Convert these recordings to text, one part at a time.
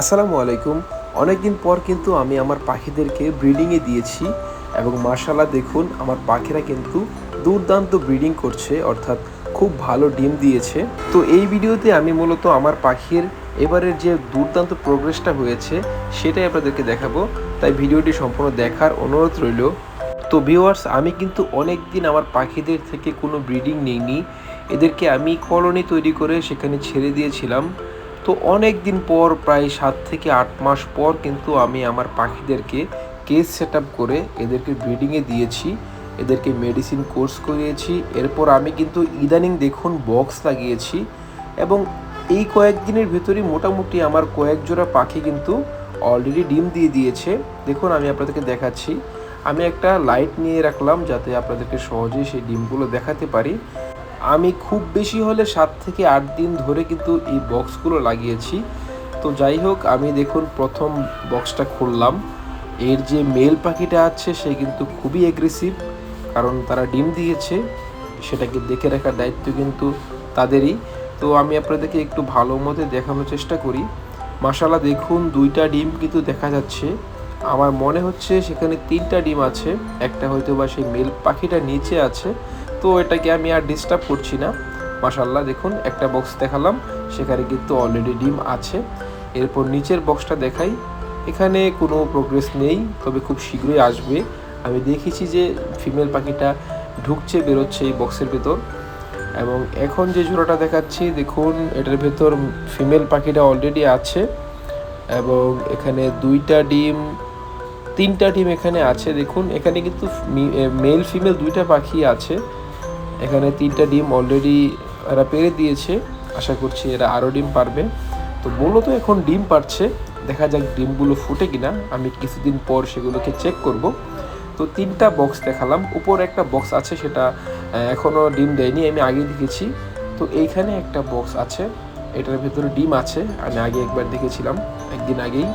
আসসালামু আলাইকুম। অনেকদিন পর কিন্তু আমি আমার পাখিদেরকে ব্রিডিংয়ে দিয়েছি এবং মার্শাল্লাহ দেখুন, আমার পাখিরা কিন্তু দুর্দান্ত ব্রিডিং করছে, অর্থাৎ খুব ভালো ডিম দিয়েছে। তো এই ভিডিওতে আমি মূলত আমার পাখির এবারের যে দুর্দান্ত প্রোগ্রেসটা হয়েছে, সেটাই আপনাদেরকে দেখাবো। তাই ভিডিওটি সম্পূর্ণ দেখার অনুরোধ রইল। তো ভিউয়ার্স আমি কিন্তু অনেক দিন আমার পাখিদের থেকে কোনো ব্রিডিং নিইনি। এদেরকে আমি কলোনি তৈরি করে সেখানে ছেড়ে দিয়েছিলাম। তো অনেক দিন পর, প্রায় সাত থেকে আট মাস পর কিন্তু আমি আমার পাখিদেরকে কেস সেট করে এদেরকে ব্রিডিংয়ে দিয়েছি, এদেরকে মেডিসিন কোর্স করিয়েছি। এরপর আমি কিন্তু ইদানিং দেখুন বক্স লাগিয়েছি এবং এই কয়েকদিনের ভেতরেই মোটামুটি আমার কয়েক জোড়া পাখি কিন্তু অলরেডি ডিম দিয়ে দিয়েছে। দেখুন, আমি আপনাদেরকে দেখাচ্ছি। আমি একটা লাইট নিয়ে রাখলাম যাতে আপনাদেরকে সহজেই সেই ডিমগুলো দেখাতে পারি। আমি খুব বেশি হলে সাত থেকে আট দিন ধরে কিন্তু এই বক্সগুলো লাগিয়েছি। তো যাই হোক, আমি দেখুন প্রথম বক্সটা খুললাম। এর যে মেল পাখিটা আছে, সে কিন্তু খুবই অ্যাগ্রেসিভ কারণ তারা ডিম দিয়েছে। সেটাকে দেখে রাখার দায়িত্ব কিন্তু তাদেরই। তো আমি আপনাদেরকে একটু ভালো মতে দেখানোর চেষ্টা করি। মাসালা দেখুন দুইটা ডিম কিন্তু দেখা যাচ্ছে। আমার মনে হচ্ছে সেখানে তিনটা ডিম আছে, একটা হয়তো বা সেই মেল পাখিটা নিচে আছে, তো এটাকে আমি আর ডিস্টার্ব করছি না। মাসাল্লাহ দেখুন, একটা বক্স দেখালাম, সেখানে কিন্তু অলরেডি ডিম আছে। এরপর নিচের বক্সটা দেখাই, এখানে কোনো প্রোগ্রেস নেই, তবে খুব শীঘ্রই আসবে। আমি দেখেছি যে ফিমেল পাখিটা ঢুকছে, বেরোচ্ছে এই বক্সের ভেতর। এবং এখন যে জোড়াটা দেখাচ্ছি, দেখুন, এটার ভেতর ফিমেল পাখিটা অলরেডি আছে। এবং এখানে দুইটা ডিম তিনটা ডিম এখানে আছে, দেখুন। এখানে কিন্তু মেল ফিমেল দুইটা পাখি আছে। এখানে তিনটা ডিম অলরেডি এরা পেরে দিয়েছে। আশা করছি এরা আরও ডিম পারবে। তো মূলত এখন ডিম পারছে। দেখা যাক ডিমগুলো ফুটে কিনা। আমি কিছুদিন পর সেগুলোকে চেক করব। তো তিনটা বক্স দেখালাম। উপরে একটা বক্স আছে, সেটা এখনও ডিম দেয়নি, আমি আগে দেখেছি। তো এইখানে একটা বক্স আছে। এটার ভেতরে ডিম আছে। আমি আগে একবার দেখেছিলাম, একদিন আগেই।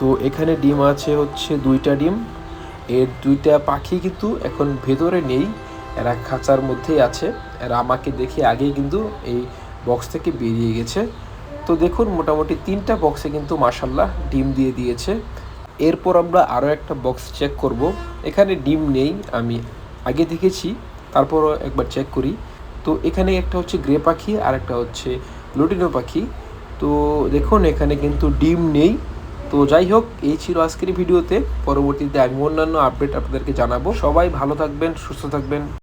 তো এখানে ডিম আছে হচ্ছে দুইটা ডিম। এর দুইটা পাখি কিন্তু এখন ভেতরে নেই, এরা খাঁচার মধ্যেই আছে। এরা আমাকে দেখে আগেই কিন্তু এই বক্স থেকে বেরিয়ে গেছে। তো দেখুন, মোটামুটি তিনটা বক্সে কিন্তু মাসাল্লাহ ডিম দিয়ে দিয়েছে। এরপর আমরা আরও একটা বক্স চেক করব। এখানে ডিম নেই, আমি আগে দেখেছি, তারপরও একবার চেক করি। তো এখানে একটা হচ্ছে গ্রে পাখি আর একটা হচ্ছে লুটিনো পাখি। তো দেখুন, এখানে কিন্তু ডিম নেই। তো যাই হোক এই ছিল আজকের ভিডিওতে। পরবর্তীতে আমি অন্যান্য আপডেট আপনাদেরকে জানাব। সবাই ভালো থাকবেন, সুস্থ থাকবেন।